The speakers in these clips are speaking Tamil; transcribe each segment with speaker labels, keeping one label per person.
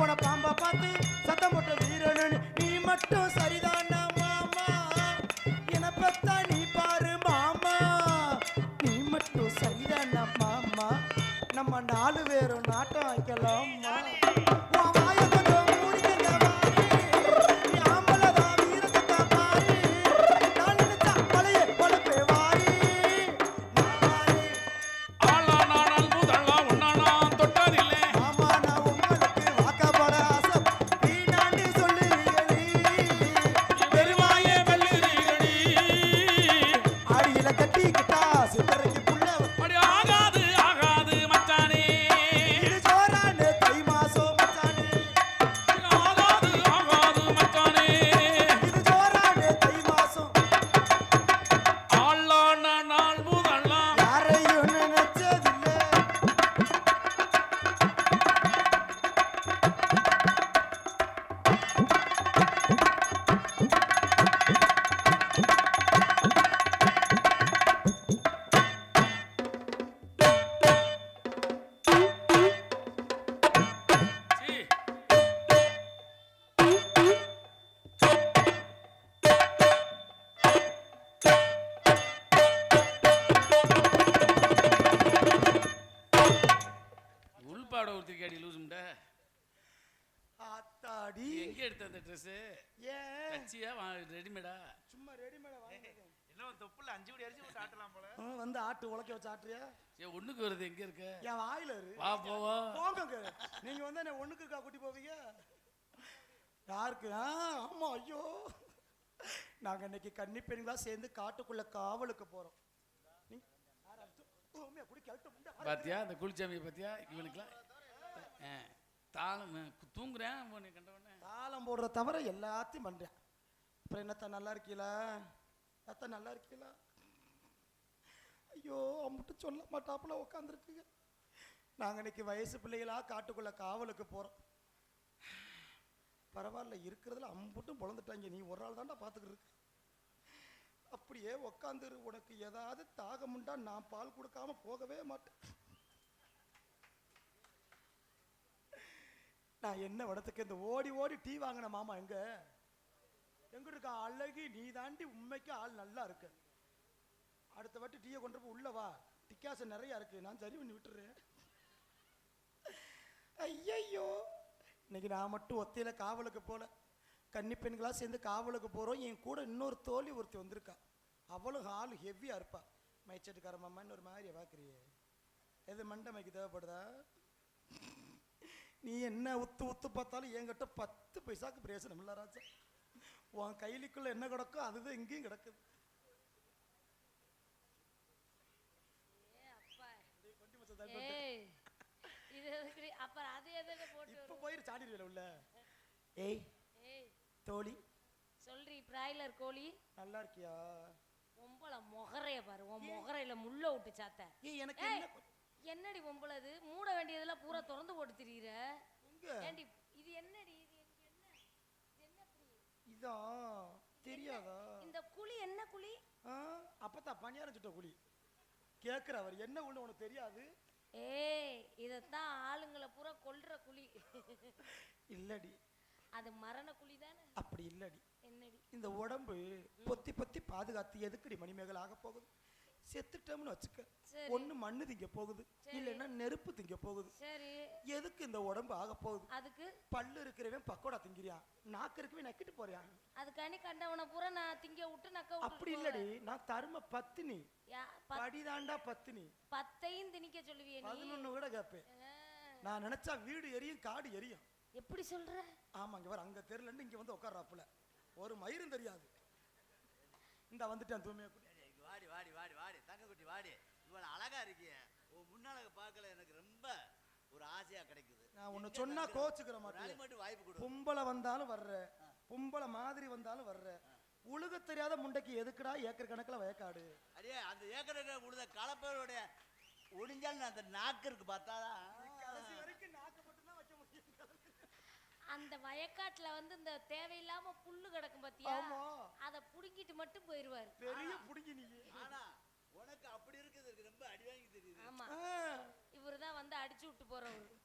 Speaker 1: போன பாம்பை பார்த்து ஆட்டு உலக்க வச்சு ஆட்டுறியா?
Speaker 2: சரி ஒண்ணுக்கு வருது எங்க இருக்க?
Speaker 1: என் வாயில இரு.
Speaker 2: வா போவோம்
Speaker 1: போங்க நீங்க வந்து என்ன ஒண்ணுக்கு இருக்கா கூட்டி போவீங்க? யாருக்கு? ஆமா ஐயோ. நாங்க இன்னைக்கு கன்னி பெண்களா சேர்ந்து காட்டுக்குள்ள காவலுக்கு போறோம்.
Speaker 2: பாத்தியா அந்த குளிச்சாமியை பாத்தியா? இவனுக்குலாம் தாளம் தூங்குறேன்
Speaker 1: தாளம் போடுற தவிர எல்லாத்தையும் பண்றேன். அப்புறம் என்னத்த நல்லா இருக்கீங்களா அத்த நல்லா இருக்கீங்களா ஐயோ அம்முட்டு சொல்ல மாட்டாப்புல உட்காந்துருக்குங்க நாங்கள் இன்னைக்கு வயசு பிள்ளைகளாக காட்டுக்குள்ளே காவலுக்கு போகிறோம் பரவாயில்ல இருக்கிறதுல அம்புட்டும் பிளந்துட்டாங்க நீ ஒரு ஆள் தாண்டா பார்த்துக்கிட்டு இருக்க. அப்படியே உக்காந்துரு. உனக்கு ஏதாவது தாகமுண்டா நான் பால் கொடுக்காம போகவே மாட்டேன். நான் என்ன இடத்துக்கு இந்த ஓடி ஓடி டீ வாங்கின மாமா எங்க? எங்க இருக்கா? அழகி நீ தாண்டி உண்மைக்கு ஆள் நல்லா இருக்கு. அடுத்த வாட்டி டீயை கொண்டு போய் உள்ள வா. டிக்காசம் நிறைய இருக்கு. நான் சரி பண்ணி விட்டுறேன். ஐயையோ. இன்னைக்கு நான் மட்டும் ஒத்தையில காவலுக்கு போல. கன்னி பெண்களாக சேர்ந்து காவலுக்கு போகிறோம் என் கூட இன்னொரு தோழி ஒருத்தி வந்திருக்கா. அவளும் ஆள் ஹெவியாக இருப்பா. மைச்சட்டுக்கார மாமான்னு ஒரு மாதிரியை பார்க்குறியே எது மண்டமைக்கு தேவைப்படுதா? நீ என்ன உத்து உத்து பார்த்தாலும் என்கிட்ட பத்து பைசாக்கு பிரயோசனம் இல்லை ராஜா. உன் கைலிக்குள்ளே என்ன கிடக்கோ அதுதான் இங்கேயும் கிடக்குது கொண்டி மச்சான் தள்ளி போட்டு.
Speaker 3: ஏய் இது அப்புறம் அது எதுக்கு போட்டு
Speaker 1: இப்ப
Speaker 3: வருவோம்?
Speaker 1: போயிரு சாடிடுவேல உள்ள. ஏய்
Speaker 3: ஏய்
Speaker 1: தோழி.
Speaker 3: சொல்றி பிராய்லர் கோழி.
Speaker 1: நல்லா இருக்கியா?
Speaker 3: பொம்பளை முகரைய பாரு உன் முகரையில முள்ள விட்டு சாத்த.
Speaker 1: எனக்கு
Speaker 3: என்னடி பொம்பளை இது? மூட வேண்டியதெல்லாம் பூரா திறந்து போட்டு திரியிற. ஏண்டி இது என்னடி? இது என்ன?
Speaker 1: இதான் தெரியாதா?
Speaker 3: இந்த குழி என்ன குழி?
Speaker 1: அப்பதான் பணியாரம் சுட்ட குழி. கேக்குற அவர் என்ன ஒண்ணு உனக்கு தெரியாது?
Speaker 3: ஏய் இதத்தான் ஆளுங்களை பூரா கொல்ற குழி.
Speaker 1: இல்லடி.
Speaker 3: அது மரண குழி தானே?
Speaker 1: அப்படி இல்லடி.
Speaker 3: என்னடி?
Speaker 1: இந்த உடம்பு பொத்தி பொத்தி பாதுகாத்து எதுக்குடி மணிமேகல் ஆக போகுது? செத்துட்டோம்னு வச்சுக்க. ஒண்ணு மண்ணு திங்க போகுது. இல்லைன்னா நெருப்பு திங்க போகுது. எதுக்கு இந்த உடம்பு ஆக போகுது?
Speaker 3: அதுக்கு?
Speaker 1: பல்லு இருக்கிறவன் பக்கோடா திங்கிறியான் நாக்கு இருக்கவே நக்கிட்டு போறியான்
Speaker 3: அதுக்காண்டி கண்டவனை பூரா நான் திங்க விட்டு நக்க
Speaker 1: அப்படி இல்லடி. நான் தரும பத்தினி. படிதாண்டா பத்தினி.
Speaker 3: பத்தையும் திணிக்க சொல்லுவிய
Speaker 1: பதினொன்னு கூட கேட்பேன். நான் நினைச்சா வீடு எரியும் காடு எரியும்.
Speaker 3: எப்படி சொல்ற?
Speaker 1: ஆமாங்க வர அங்க தெருல இருந்து இங்க வந்து உட்கார்றாப்புல ஒரு மயிரும் தெரியாது. இந்த வந்துட்டேன் தூய்மையா குடி.
Speaker 4: இங்க வாடி வாடி வாடி வாடி வாடி இவ்வளவு அழகா இருக்கிய. உன் முன்னால பார்க்கல எனக்கு ரொம்ப ஒரு ஆசையா கிடைக்குது.
Speaker 1: நான் உன்னை சொன்னா கோச்சுக்கிற மாட்டேன்
Speaker 5: மட்டும் வாய்ப்பு கொடு.
Speaker 1: பொம்பளை வந்தாலும் வர்ற. பொம்பளை மாதிரி வந்தாலும் வர்ற. உழுக தெரியாத முண்டைக்கு எதுக்குடா ஏக்கர் கணக்குல வயக்காடு?
Speaker 5: அடியே அந்த ஏக்கரை உழுத கலப்பையோடைய ஒடிஞ்சால் அந்த நாக்கு இருக்கு பார்த்தாதான்
Speaker 3: அந்த வயக்காட்டுல வந்து இந்த தேவையில்லாம புல்லு கிடக்கும் பாத்தியா. அத புடுங்கிட்டு மட்டும் போயிருவாரு.
Speaker 1: பெரிய புடிங்கி நீ
Speaker 5: ஆனா உனக்கு அப்படி இருக்குது ரொம்ப அடி வாங்கி தெரியுது
Speaker 3: ஆமா. இவருதான் வந்து அடிச்சு விட்டு போறவரு.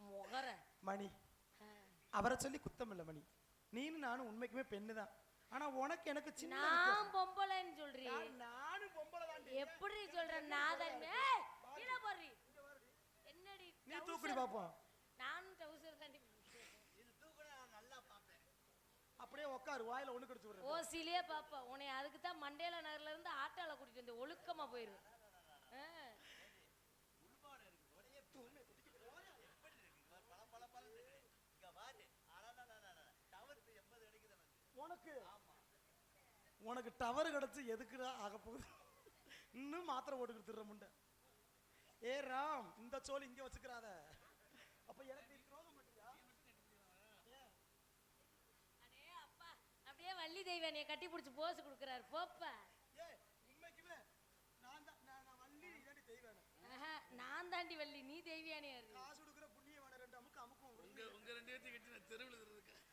Speaker 3: முகர.
Speaker 1: மணி. அவரை சொல்லி குத்தம் இல்ல மணி. நீனும் நானும் உண்மைக்குமே பெண்ணு தான். ஆனா உனக்கு எனக்கு சின்ன.
Speaker 3: நான் பொம்பளைன்னு சொல்றீ.
Speaker 1: நானும் பொம்பளை தான்
Speaker 3: எப்படி சொல்ற நாதன் ஏய், கீழே போடுறி என்னடி
Speaker 1: நீ? தூக்குடி பாப்போம்.
Speaker 3: நானும் டவுசர்
Speaker 5: இது நான் நல்லா பார்ப்பேன்.
Speaker 1: அப்படியே உட்காரு வாயில ஒண்ணு கடிச்சு விடுறேன்
Speaker 3: ஓசிலேயே பாப்பா. உன்னை அதுக்கு தான் மண்டேல நகர்ல இருந்து ஆட்டால கூட்டிட்டு வந்து ஒழுக்கமா போயிரு ஆ.
Speaker 5: பல பல பல இங்க பாரு டவர் எண்பது கிடைக்குது எனக்கு
Speaker 1: உனக்கு. உனக்கு டவர் கிடைச்சு எதுக்குடா ஆக போகுது? இன்னும் மாத்திரை போட்டு கொடுத்துடுற முண்டை. ஏ ராம் இந்த சோல் இங்க வச்சுக்கிறாத. அப்ப எனக்கு
Speaker 3: அப்பா அப்படியே வள்ளி தெய்வானிய கட்டி பிடிச்சி போஸ் கொடுக்குறாரு. போப்பா.
Speaker 1: நான் தான் நான் நான் வள்ளி நீ தாண்டி
Speaker 3: வள்ளி நீ தெய்வியானியா இரு
Speaker 1: காசு கொடுக்குற புண்ணியவான ரெண்டு அமுக்கு அமுக்கும்.
Speaker 2: உங்க உங்க ரெண்டு பேர்த்தையும் கட்டி நான் தெருவில் இருக்கேன்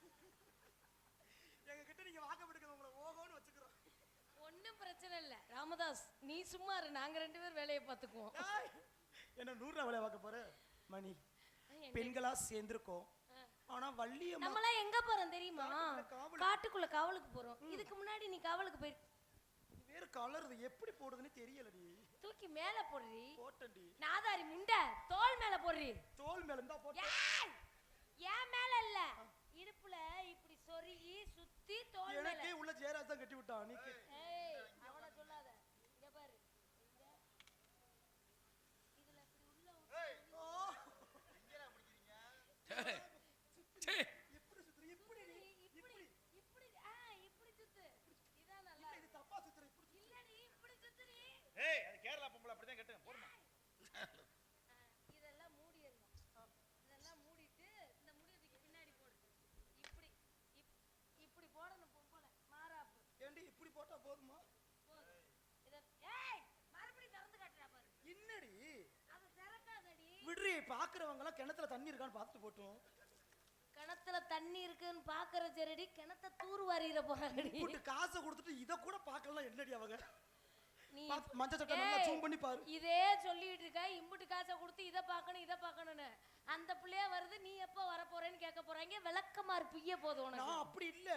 Speaker 1: எங்க கிட்ட நீங்க வாக்கப்படுக்க உங்களை ஓகோன்னு வச்சுக்கிறோம்
Speaker 3: இல்லை ராமதாஸ் நீ சும்மா இரு நாங்க ரெண்டு பேரும் வேலையை பார்த்துக்குவோம்.
Speaker 1: என்ன நூறு ரூபா வேலையை பார்க்க போற? மணி? பெண்களா சேர்ந்திருக்கோம். ஆனா வள்ளியம்மா
Speaker 3: நம்மளாம் எங்க போறோம் தெரியுமா?
Speaker 1: காட்டுக்குள்ள காவல்.
Speaker 3: காட்டுக்குள்ள காவலுக்கு போறோம். இதுக்கு முன்னாடி நீ காவலுக்கு போய்
Speaker 1: வேற கலர் எப்படி போடுதுன்னு தெரியலடி.
Speaker 3: தூக்கி மேல போடுறி.
Speaker 1: போட்டண்டி
Speaker 3: நாதாரி முண்டை தோல் மேல போடுறி.
Speaker 1: தோல் மேல இருந்தா போட்ட.
Speaker 3: ஏய்! என் மேல இல்ல. இடுப்புல இப்படி சொருகி சுத்தி தோல் மேல.
Speaker 1: எனக்கே உள்ள ஜெயராஜ் தான் கட்டி விட்டான். நீ கே-
Speaker 3: ஏய் அவன சொல்லாத இங்க பாரு இங்க. இதுல இப்படி உள்ள விட்டு-
Speaker 1: ஆ,
Speaker 2: சே
Speaker 1: இப்படி சுத்துற இப்படி நீ.
Speaker 3: இப்படி இப்படி ஆ இப்படி சுத்து இதான் நல்லா
Speaker 1: இது தப்பா சுத்துற இப்படி சுத்துற.
Speaker 3: இல்லடி இப்படி சுத்துறி
Speaker 4: ஏய் அது கேரளா பொம்பளை அப்படிதான் கட்டு போடுமா
Speaker 3: இதெல்லாம் மூடிடணும் இதெல்லாம் மூடிட்டு இந்த முடியை தூக்கி பின்னாடி போடு இப்படி இப்- இப்படி போடணும் பொம்பளை மாறாப்பு
Speaker 1: ஏண்டி இப்படி போட்டா போதுமா
Speaker 3: போதும். இத ஏய் மறுபடியும் திறந்து காட்டுறா பாரு
Speaker 1: என்னடி
Speaker 3: அது திறக்காதடி
Speaker 1: விடுறி பாக்குறவங்க எல்லாம் கிணத்துல தண்ணி இருக்கான்னு பார்த்துட்டு போட்டும்
Speaker 3: கிணத்துல தண்ணி இருக்குன்னு பாக்குற சரிடி கிணத்த தூர் வாரிட போறாங்கடி
Speaker 1: போட்டு காசை கொடுத்துட்டு இத கூட பார்க்கலாம் என்னடி அவங்க?
Speaker 3: நீ
Speaker 1: மஞ்சள் சட்டை நல்லா zoom பண்ணி பாரு.
Speaker 3: இதே சொல்லிட்டு இருக்க இம்புட்டு காசை கொடுத்து இதை பார்க்கணும் இதை பார்க்கணும்னு. அந்த பிள்ளைய வருது நீ எப்போ வர போறேன்னு கேட்க போறாங்க. விளக்கமா இருப்பிய போதும் உனக்கு.
Speaker 1: நான் அப்படி இல்ல.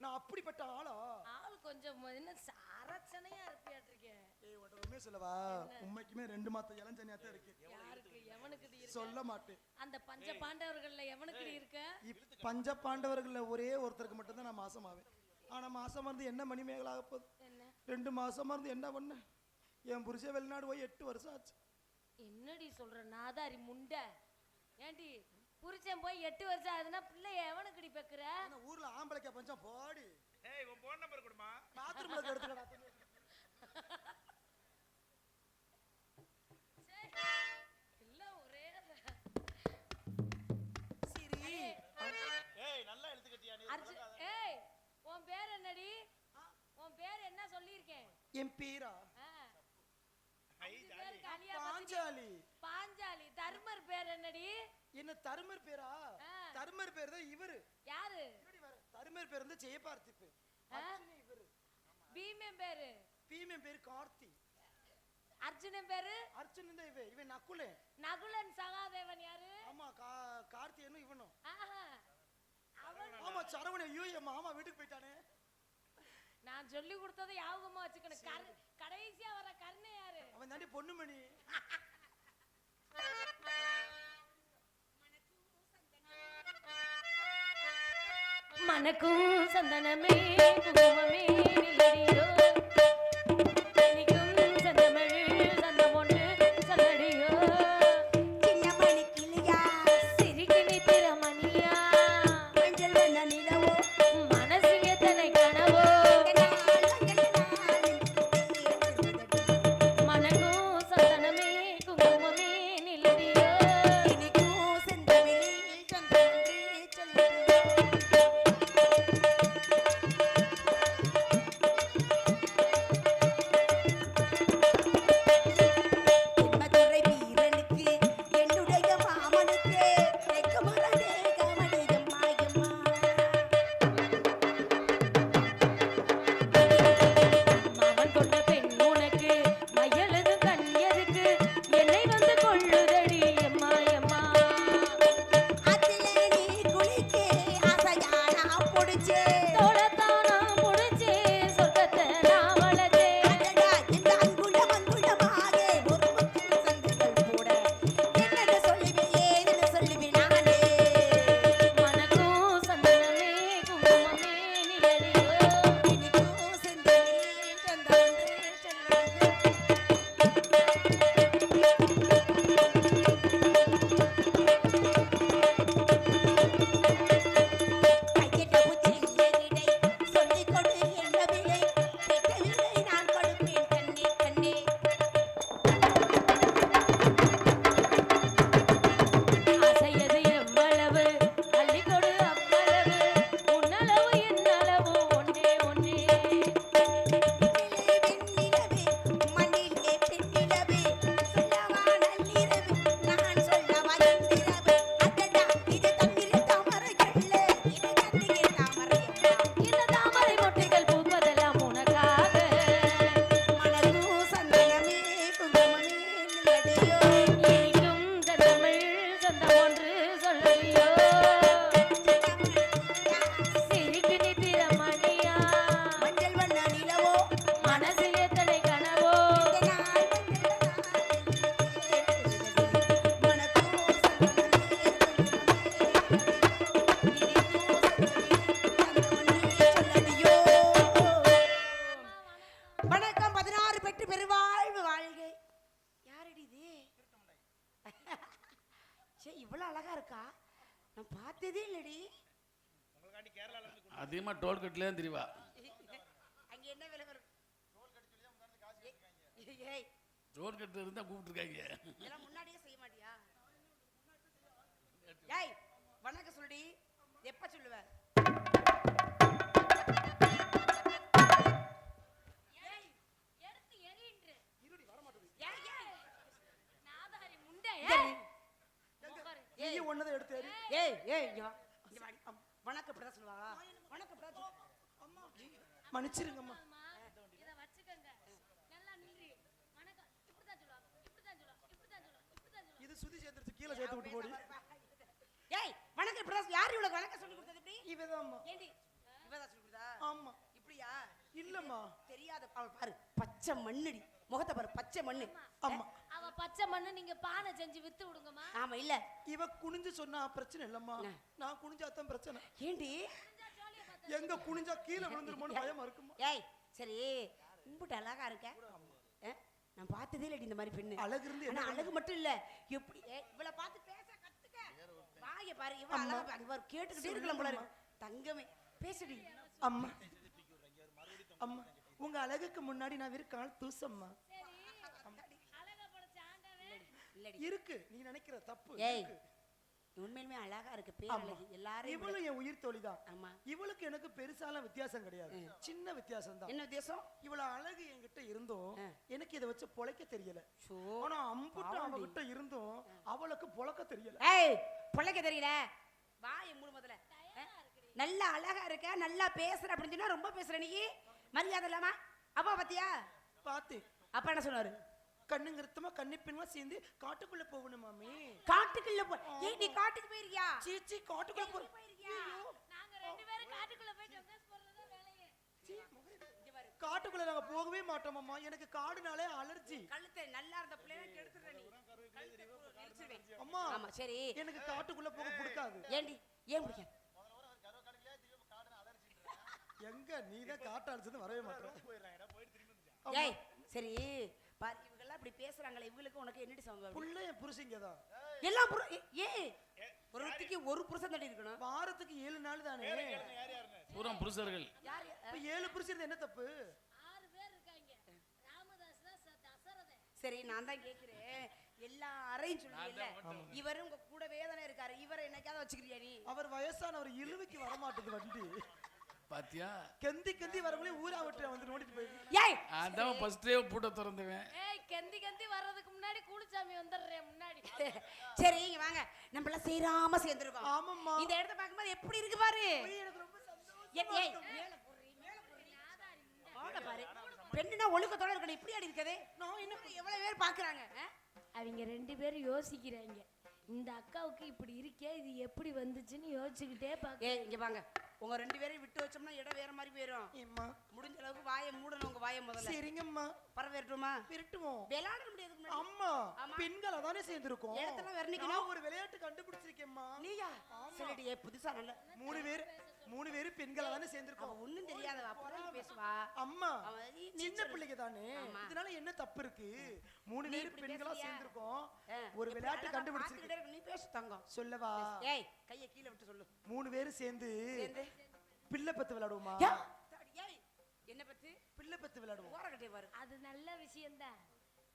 Speaker 1: நான் அப்படிப்பட்ட ஆளா?
Speaker 3: ஆள் கொஞ்சம் என்ன அரச்சனையா இருப்பியாட்டிருக்கேன்
Speaker 1: உண்மையை சொல்லவா? உண்மைக்குமே ரெண்டு மாத்த இளஞ்சனியா தான் இருக்கு.
Speaker 3: யாருக்கு? எவனுக்கு இருக்க?
Speaker 1: சொல்ல மாட்டேன்.
Speaker 3: அந்த பஞ்ச பாண்டவர்கள்ல எவனுக்கு இருக்க?
Speaker 1: பஞ்ச பாண்டவர்கள்ல ஒரே ஒருத்தருக்கு மட்டும்தான் நான் மாசமாவேன். ஆனா மாசமா இருந்து என்ன மணி மேகலாக போகுது
Speaker 3: என்ன?
Speaker 1: ரெண்டு மாசமா இருந்து என்ன பண்ண? என் புருஷன் வெளிநாடு போய் எட்டு வருஷம் ஆச்சு.
Speaker 3: என்னடி சொல்ற? நாதாரி முண்டை. ஏண்டி புருஷன் போய் எட்டு வருஷம் ஆகுதுன்னா பிள்ளைய எவனுக்குடி பெக்குற?
Speaker 1: ஆனா ஊர்ல ஆம்பளைக்கா பஞ்சம் போடி.
Speaker 4: ஏய் உன் போன் நம்பர் கொடுமா?
Speaker 1: பாத்ரூம்ல எடுத்துக்கடா
Speaker 3: எல்லாம் ஒரே
Speaker 1: சரி
Speaker 4: ஏய் நல்லா எழுத்து கட்டியா நீ?
Speaker 3: அர்ஜு ஏய் உன் பேர் என்னடி? உன் பேர் என்ன சொல்லியிருக்கேன்?
Speaker 1: என் பேரா. பாஞ்சாலி.
Speaker 3: பாஞ்சாலி. தர்மர் பேர் என்னடி?
Speaker 1: என்ன தருமர் பேரா. தருமர் பேர் தான் இவரு.
Speaker 3: யாரு.
Speaker 1: தருமர் பேர் வந்து ஜெயபார்த்திப்பு. இவரு.
Speaker 3: பீமன் பேரு.
Speaker 1: பீமன் பேர் கார்த்தி.
Speaker 3: அர்ஜுனன் பேரு?
Speaker 1: அர்ஜுனன் தான் இவன். இவன் நக்குலன்
Speaker 3: நகுலன் சகாதேவன் யாரு?
Speaker 1: ஆமா கா கார்த்தியனும் இவனும். ஆமா சரவணன். ஐயோ என் மாமா வீட்டுக்கு போயிட்டானே.
Speaker 3: நான் சொல்லி கொடுத்ததை யாபகமா வச்சுக்கணும். கடைசியா வர கருணை யாரு?
Speaker 1: அவன் தாண்டி பொண்ணுமணி.
Speaker 3: மணக்கும் சந்தனமே குங்குமமே
Speaker 2: டோல்கட்லேயே தெரியவா
Speaker 6: அங்க என்ன விலை வரும்? ஏய், ஏய்
Speaker 2: டோல்கட்டு இருந்தால் கூப்பிட்டுருக்காங்க.
Speaker 6: இதெல்லாம் முன்னாடியே செய்ய மாட்டியா? ஏய் வணக்கம் சொல்லுடி எப்ப சொல்லுவ?
Speaker 3: ஏய்
Speaker 1: ஒன்னதை எடுத்து.
Speaker 6: ஏய் ஏய் வணக்கம் இப்படிதான் சொல்லுவா. வணக்கம் இப்படிதான்.
Speaker 1: மன்னிச்சிருங்கம்மா.
Speaker 3: இத
Speaker 1: சுதி சேர்ந்துருச்சு கீழே சேர்த்து விட்டு போடி.
Speaker 6: ஏய் வணக்கம் சொல்லு. யார் இவ்வளவு வணக்கம் சொல்லி கொடுத்தது இப்படி?
Speaker 1: இவதாம்மா.
Speaker 6: ஏண்டி? இவதான் சொல்லி கொடுத்தா
Speaker 1: ஆமா.
Speaker 6: இப்படியா?
Speaker 1: இல்லம்மா.
Speaker 6: தெரியாத அவள் பாரு பச்சை மண்ணுடி. முகத்தை பாரு பச்சை மண்ணு.
Speaker 1: ஆமா.
Speaker 3: அவ பச்சை மண்ணு நீங்க பானை செஞ்சு வித்து விடுங்கம்மா.
Speaker 6: ஆமா இல்ல.
Speaker 1: இவ குனிஞ்சு சொன்னா பிரச்சனை இல்லம்மா. நான் குனிஞ்சாதான் பிரச்சனை.
Speaker 6: ஏண்டி?
Speaker 1: எங்க குனிஞ்சா கீழே விழுந்துருமோன்னு பயமா இருக்குமா?
Speaker 6: ஏய் சரி கும்பிட்டு அழகா இருக்க? நான் பார்த்ததே இல்லடி இந்த மாதிரி பெண்ணு.
Speaker 1: அழகு இருந்து
Speaker 6: ஆனா
Speaker 1: என்ன
Speaker 6: அழகு மட்டும் இல்ல. எப்படி இவளை பார்த்து பேச கத்துக்க. வாய பாரு இவ அழகா இவர் கேட்டுக்கிட்டே இருக்கலாம் போல இருக்கு. தங்கமே பேசுடி.
Speaker 1: அம்மா. அம்மா உங்க அழகுக்கு முன்னாடி நான் கால் தூசம்மா. இருக்கு. நீ நினைக்கிற தப்பு
Speaker 6: ஏய். உண்மையிலுமே அழகா இருக்கு பேரழகி எல்லாரும் இவளை-
Speaker 1: இவளும் என் உயிர் தோழிதான்
Speaker 6: ஆமா.
Speaker 1: இவளுக்கு எனக்கு பெருசாலாம் வித்தியாசம் கிடையாது. சின்ன வித்தியாசம் தான்
Speaker 6: என்ன உத்தேசம்
Speaker 1: இவ்வளவு அழகு என்கிட்ட இருந்தும் எனக்கு இதை வச்சு பொழைக்க தெரியல. ஆனா அம்புட்டு அவகிட்ட இருந்தும் அவளுக்கு பொழக்க தெரியல.
Speaker 6: ஏய் பொழைக்க தெரியல. வாய மூடு முதல்ல. ஆ? நல்லா அழகா இருக்க நல்லா பேசுற அப்படின்னு சொன்னா ரொம்ப பேசுற நீ. மரியாதை இல்லாம. அப்பா பாத்தியா?
Speaker 1: பார்த்தேன்
Speaker 6: அப்பா என்ன சொன்னாரு
Speaker 1: கண்ணுங்கிறத்தமா கண்ணி பெண்மா சேர்ந்து காட்டுக்குள்ள போகணும் மாமி.
Speaker 6: காட்டுக்குள்ள போ ஏய் நீ காட்டுக்கு போயிருக்கியா?
Speaker 1: சீச்சி காட்டுக்குள்ள போ
Speaker 6: போயிருக்கியா?
Speaker 3: நாங்க ரெண்டு பேரும் காட்டுக்குள்ள போய் வேலையே.
Speaker 1: காட்டுக்குள்ள நாங்க போகவே மாட்டோமாம்மா எனக்கு காடுனாலே அலர்ஜி.
Speaker 6: கழுத்தை நல்லா இருந்த பிள்ளைய கெடுத்துற நீ.
Speaker 1: அம்மா
Speaker 6: ஆமா சரி.
Speaker 1: எனக்கு காட்டுக்குள்ள போக பிடிக்காது.
Speaker 6: ஏண்டி? ஏன் பிடிக்காது?
Speaker 1: எங்க? நீதான் காட்டு அடிச்சது வரவே மாட்டேன்.
Speaker 4: வந்துட்டான்
Speaker 6: ஏய் சரி. பாரு இப்படி பேசுறாங்களே இவங்களுக்கு உனக்கு என்னடி சம்பந்தம்
Speaker 1: புள்ள என் புருஷங்க தான்
Speaker 6: எல்லாம் புரு- ஏ- ஒருத்திக்கு ஒரு புருஷன் தட்டி இருக்கணும்.
Speaker 1: வாரத்துக்கு ஏழு நாள் தானே?
Speaker 2: பூரா புருஷர்கள்.
Speaker 6: யார்
Speaker 1: ஏழு புருஷன் என்ன தப்பு?
Speaker 3: ஆறு பேர் இருக்காங்க. ராமதாஸ் தான் ச- தசரதன்.
Speaker 6: சரி நான் தான் கேக்குறேன். எல்லாரையும் சொல்லுவீல்ல? இவரும் உங்க கூடவே தானே இருக்காரு. இவரை என்னைக்காவது வச்சுக்கிறியா நீ?
Speaker 1: அவர் வயசானவர் இழுவைக்கு வர மாட்டேது வண்டி.
Speaker 2: பாத்தியா?
Speaker 1: கெந்தி கெந்தி வரவங்களே ஊரா விட்டு வந்து நோண்டிட்டு போயிருக்கு
Speaker 6: ஏய்!
Speaker 2: அதான் ஃபர்ஸ்டே பூட்ட திறந்துவேன்.
Speaker 3: கந்தி கந்தி வர்றதுக்கு முன்னாடி கூலிச்சாமி வந்துடுறேன் முன்னாடி.
Speaker 6: சரி இங்க வாங்க. நம்ம எல்லாம் சேராம சேர்ந்துருக்கோம்.
Speaker 1: ஆமாம்மா.
Speaker 6: இந்த இடத்த பார்க்கும்போது எப்படி இருக்கு பாரு?
Speaker 1: எனக்கு ரொம்ப சந்தோஷம்
Speaker 6: ஏய், ஏய், மேல போடுறீ, மேல போடுறீ. போட பாரு. பெண்ணுனா ஒழுக்கத்தோட இருக்கணும். இப்படி அடி இருக்கதே. நான் இன்னும் எவ்வளவு பேர் பாக்குறாங்க?
Speaker 3: அவங்க ரெண்டு பேரும் யோசிக்கிறாங்க. இந்த அக்காவுக்கு இப்படி இருக்கே இது எப்படி வந்துச்சுன்னு யோசிச்சுக்கிட்டே பாக்க
Speaker 6: ஏய் இங்க வாங்க. உங்க ரெண்டு பேரையும் விட்டு வச்சோம்னா இடம் வேற மாதிரி போயிடும் முடிஞ்ச அளவுக்கு வாயை மூடணும் உங்க வாயை முதல்ல.
Speaker 1: சரிங்கம்மா.
Speaker 6: பரவேறட்டுமா?
Speaker 1: விரட்டுவோம்.
Speaker 6: விளையாட முடியாது.
Speaker 1: அம்மா. பெண்கள் அதானே சேர்ந்திருக்கோம்.
Speaker 6: இடத்தெல்லாம் வர்ணிக்கணும்.
Speaker 1: ஒரு விளையாட்டு கண்டுபிடிச்சிருக்கேம்மா.
Speaker 6: நீயா? சரிடி புதுசா நல்ல
Speaker 1: மூணு பேர். மூணு பேர் பெண்கள் தானே சேர்ந்திருக்கோம்.
Speaker 6: ஒண்ணும் தெரியாதவ. அப்பதான் பேசுவா.
Speaker 1: அம்மா சின்ன. பிள்ளைங்க தானே. இதனால என்ன தப்பு இருக்கு? மூணு
Speaker 6: நீ
Speaker 1: பேர்
Speaker 6: இப்படி
Speaker 1: பெண்களா? சேர்ந்திருக்கோம். ஒரு விளையாட்டு கண்டுபிடிச்சிருக்கு.
Speaker 6: நீ பேசு தங்கம்.
Speaker 1: சொல்லவா?
Speaker 6: ஏய் கையை கீழே விட்டு சொல்லு.
Speaker 1: மூணு பேரும் சேர்ந்து பிள்ளை பத்து விளையாடுவோமா?
Speaker 6: என்ன பத்தி?
Speaker 1: பிள்ளை பத்து விளையாடுவோம்.
Speaker 6: பாரு.
Speaker 3: அது நல்ல விஷயம்தான்.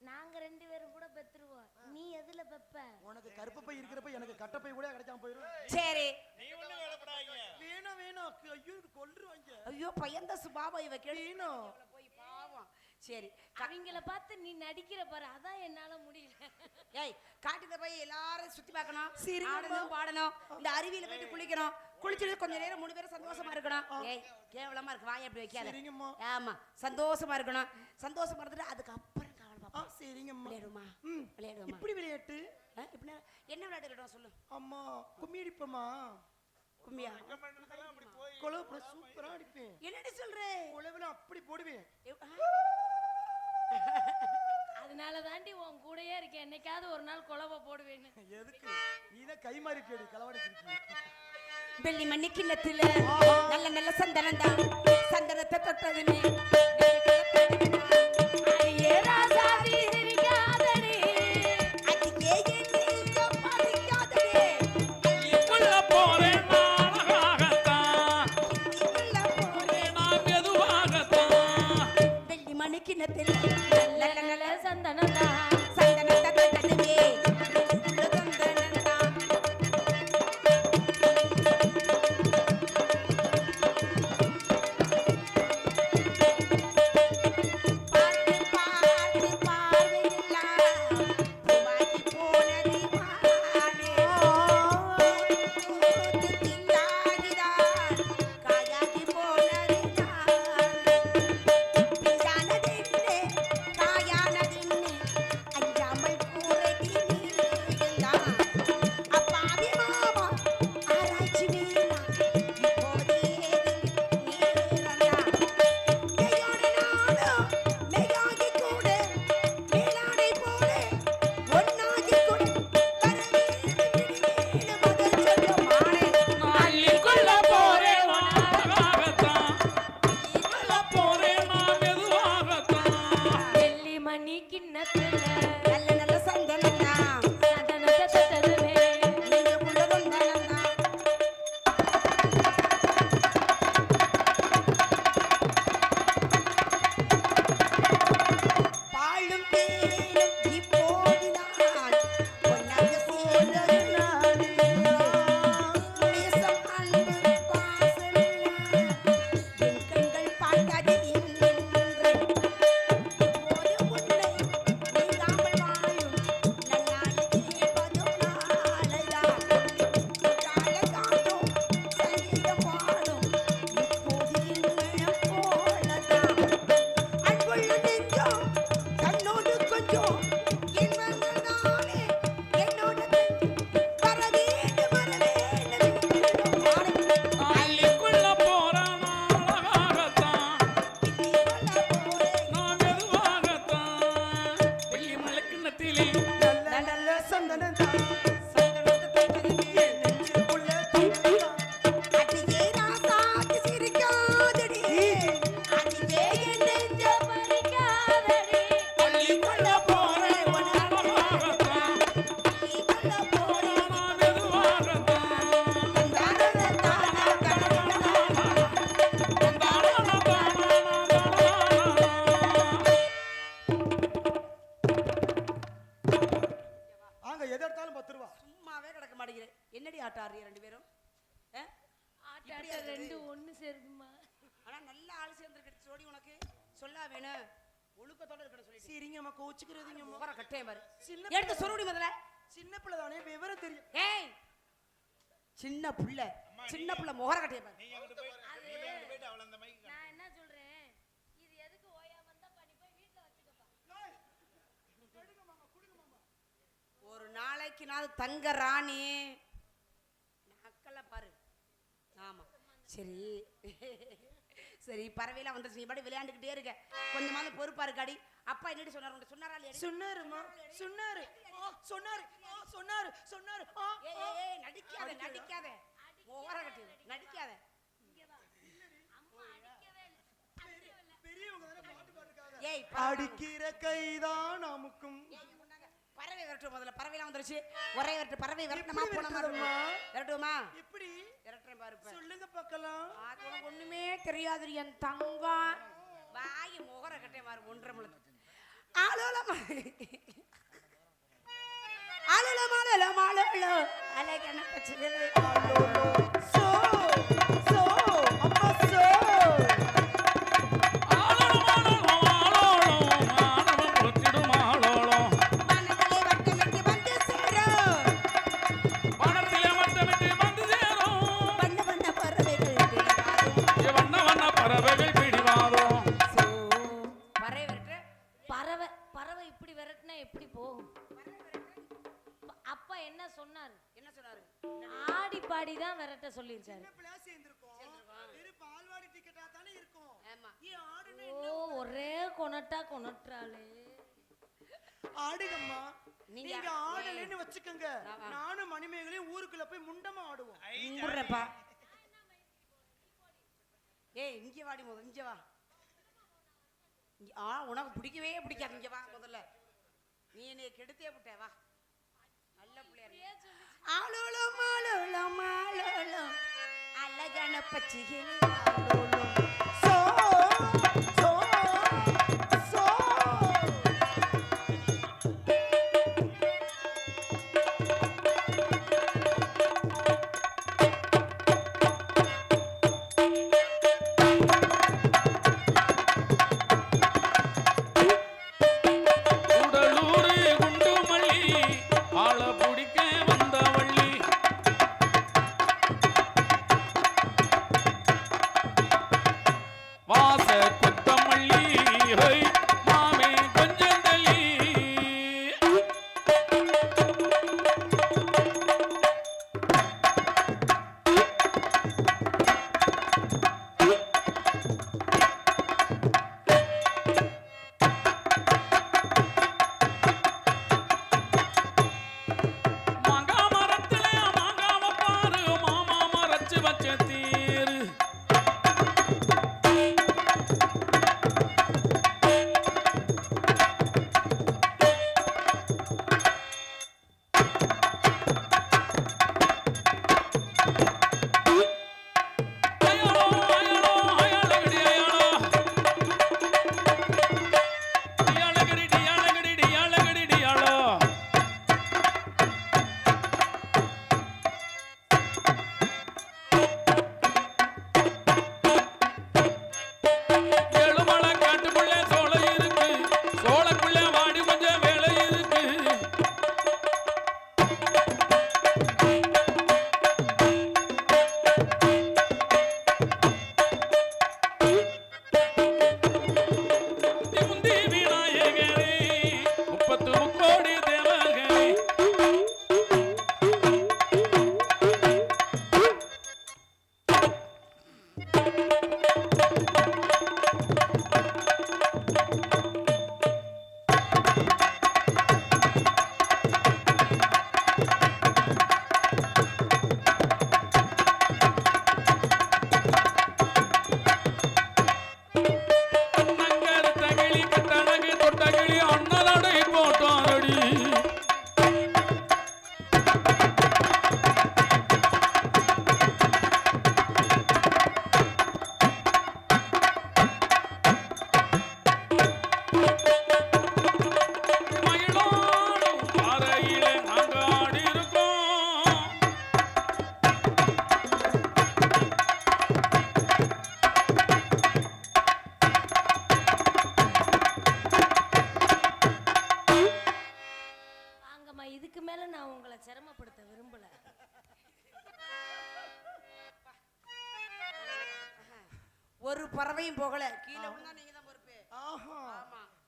Speaker 3: நாங்க ரெண்டு பேரும் கூட பெத்துருவோம். நீ எதுல பெப்ப?
Speaker 1: உனக்கு கருப்பப்பை இருக்கிறப்ப எனக்கு கட்டப்பை கூட கிடைக்காம போயிடும்
Speaker 6: சரி.
Speaker 1: வேணாம் வேணாம் ஐயோ கொல்லுவாங்க
Speaker 6: ஐயோ பையன் தான் சுபாவம் இவ கேளு
Speaker 1: வேணும்
Speaker 6: போய் பாவம். சரி
Speaker 3: அவங்கள பார்த்து நீ நடிக்கிற பாரு. அதான் என்னால முடியல.
Speaker 6: ஏய் காட்டுல போய் எல்லாரும் சுத்தி பார்க்கணும்.
Speaker 1: சரிங்கம்மா.
Speaker 6: ஆடணும் பாடணும். இந்த அருவியில போயிட்டு குளிக்கணும். குளிச்சுட்டு கொஞ்ச நேரம் மூணு பேரும் சந்தோஷமா இருக்கணும். ஏய் கேவலமா இருக்கு. வாயை அப்படி வைக்காத.
Speaker 1: சரிங்கம்மா
Speaker 6: ஆமா சந்தோஷமா இருக்கணும். சந்தோஷமா இருந்துட்டு அதுக்கப்புறம்
Speaker 1: சரிங்கம்மா
Speaker 6: விளையாடுமா
Speaker 1: ம்.
Speaker 6: விளையாடுமா
Speaker 1: இப்படி விளையாட்டு?
Speaker 6: என்ன விளையாட்டு சொல்லு.
Speaker 1: அம்மா கும்மி அடிப்போமா?
Speaker 6: கும்மியா?
Speaker 1: குழவு சூப்பரா அடிப்பேன்
Speaker 6: என்னடி சொல்ற?
Speaker 1: குழவுல அப்படி போடுவேன்?
Speaker 3: அதனால தாண்டி உன் கூடயே இருக்கேன். என்னைக்காவது ஒரு நாள் குழவை போடுவேன்னு.
Speaker 1: எதுக்கு? நீதான் கை மாறி கேடு களவாடிச்சிருக்கீங்க
Speaker 6: வெள்ளி மண்ணி கிண்ணத்துல நல்ல நல்ல சந்தனம் தான். சந்தனத்தை தொட்டதுமே.
Speaker 3: ராசாதி
Speaker 1: சின்ன புள்ள
Speaker 6: சின்ன புள்ள முகர கட்டே பாரு.
Speaker 4: நீங்க அங்கிட்டு போயிட்டு நீங்க அங்கிட்டு போயிட்டு அவளை அந்த மைக்கு
Speaker 3: நான் என்ன சொல்றேன்? இது எதுக்கு ஓயாம இருந்தா பண்ணி போய் வீட்ல வச்சுக்கப்பா.
Speaker 6: ஒரு நாளைக்கு நான் தங்க ராணி. நக்கல பாரு. ஆமா. சரி. சரி பறவையெல்லாம் வந்துருச்சு. நீ பாடி விளையாண்டுக்கிட்டே இருக்க. கொஞ்சமாவது பொறுப்பா இருக்காடி அப்பா என்னடி சொன்னார்? சொன்னாரா இல்லையாடி?
Speaker 1: சொன்னாருமா சொன்னாரு. ஆ, சொன்னாரு. ஆ, சொன்னாரு. சொன்னாரு.
Speaker 6: ஏய் நடிக்காத நடிக்காத. முகர கட்டி நடிக்காத.
Speaker 1: பாட்டு
Speaker 6: ஏய்
Speaker 1: அடிக்கிற கைதான் நமக்கும்
Speaker 6: பறவை விரட்டு முதல்ல. பறவைலாம் வந்துருச்சு. ஒரே விரட்டு. பறவை விரட்டணுமா போனமா
Speaker 1: விரட்டுறதும்மா?
Speaker 6: விரட்டுமா?
Speaker 1: எப்படி?
Speaker 6: விரட்டுறேன் பாரு இப்ப.
Speaker 1: சொல்லுங்க பார்க்கலாம்.
Speaker 6: உனக்கு ஒண்ணுமே தெரியாது. என் தங்கம் வாய் முகர கட்டே மாறு ஒன்றரை முழுது ஆளோலம் ஆளோலம் ஆளோலம் ஆளோலம் அழகான
Speaker 1: வச்சுக்கோங்க. நானும் மணிமேகலையும் ஊருக்குள்ள போய் முண்டமா ஆடுவோம்.
Speaker 6: ஏய் இங்க வாடி முதல்ல இங்க வா. இங்க ஆ உனக்கு பிடிக்கவே பிடிக்காது. இங்க வா முதல்ல. நீ என்னைய கெடுத்தே விட்ட வா. நல்ல பிள்ளையா இரு. ஆளோளம் ஆளோளம் ஆளோளம். அழகான பச்சிகளே. ஆளோளம்
Speaker 2: மேல நான் உங்களை சிரமப்படுத்த விரும்பல.
Speaker 6: ஒரு பறவையும் போகல. கீழே விழுந்தா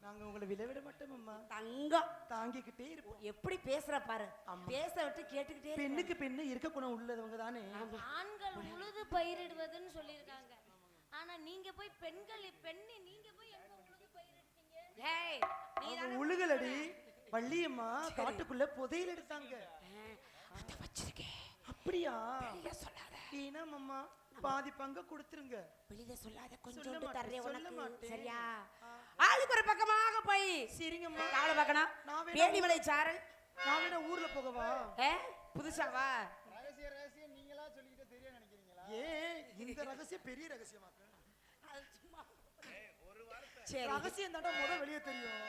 Speaker 6: நாங்க
Speaker 1: உங்களை விலவிட மாட்டோம்
Speaker 6: தங்கம்.
Speaker 1: தாங்கிக்கிட்டே இருப்போம்.
Speaker 6: எப்படி பேசுற பாரு. பேச விட்டு கேட்டுக்கிட்டே
Speaker 1: பெண்ணுக்கு பெண்ணு இருக்க குணம் உள்ளவங்க தானே.
Speaker 3: ஆண்கள் உழுது பயிரிடுவதுன்னு சொல்லியிருக்காங்க. ஆனா நீங்க போய் பெண்கள் பெண்ணு நீங்க போய் எங்க உழுது பயிரிட்டீங்க
Speaker 6: ஏய் நீ
Speaker 1: உழுகலடி. வள்ளியம்மா காட்டுக்குள்ள புதையல் எடுத்தாங்க.
Speaker 6: வச்சிருக்கேன்
Speaker 1: அப்படியா?
Speaker 6: வெளியில சொல்லாத.
Speaker 1: ஈனம் அம்மா பாதி பங்க கொடுத்துருங்க.
Speaker 6: வெளியில சொல்லாத.
Speaker 1: மாட்டேன்,
Speaker 6: தர்றேன்
Speaker 1: சொல்ல
Speaker 6: உனக்கு.
Speaker 1: மாட்டேன்.
Speaker 6: சரியா? ஆளுக்கு ஒரு பக்கமாக போய்.
Speaker 1: சரிங்கம்மா.
Speaker 6: காவல பார்க்கணும்.
Speaker 1: வேணா
Speaker 6: வேணிமலை சாரல்
Speaker 1: நான் வேணா ஊர்ல போகவா?
Speaker 6: புதுசாவா
Speaker 4: ரகசிய ரகசியம் நீங்களா சொல்லிக்கிட்டே தெரிய நினைக்கிறீங்களா?
Speaker 1: ஏன் இந்த ரகசியம் பெரிய
Speaker 6: அது சும்மா சரி.
Speaker 1: ரகசியம் தாண்டா முத வெளியே தெரியும்.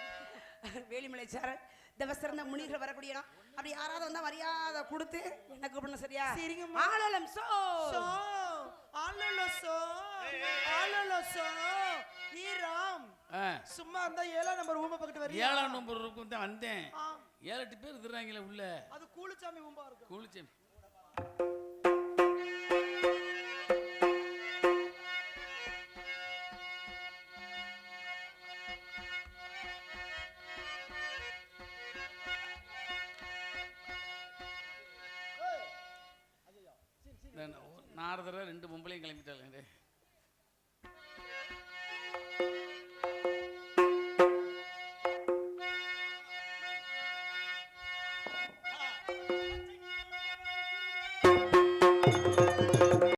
Speaker 6: வேலிமலை சாரல் தவசிறந்த முனிகள் வரக்கூடிய இடம் அப்படி யாராவது வந்தா மரியாதை கொடுத்து என்ன கூப்பிடணும் சரியா?
Speaker 1: சரிங்கம்மா.
Speaker 6: ஆளலம் சோ.
Speaker 1: சோ. ஆலோலோ சோ. ஆலோலோ சோ. ஈ ராம்.
Speaker 2: ஆ,
Speaker 1: சும்மா இருந்தா ஏழாம் நம்பர் ஊமை பக்கத்து வரியா?
Speaker 2: ஏழாம் நம்பர் இருக்கும் தான் வந்தேன். ஏழு எட்டு பேர் இருக்கிறாங்களே உள்ள.
Speaker 1: அது கூலிச்சாமி ஊம்பா இருக்கும்.
Speaker 2: குளிச்சேன்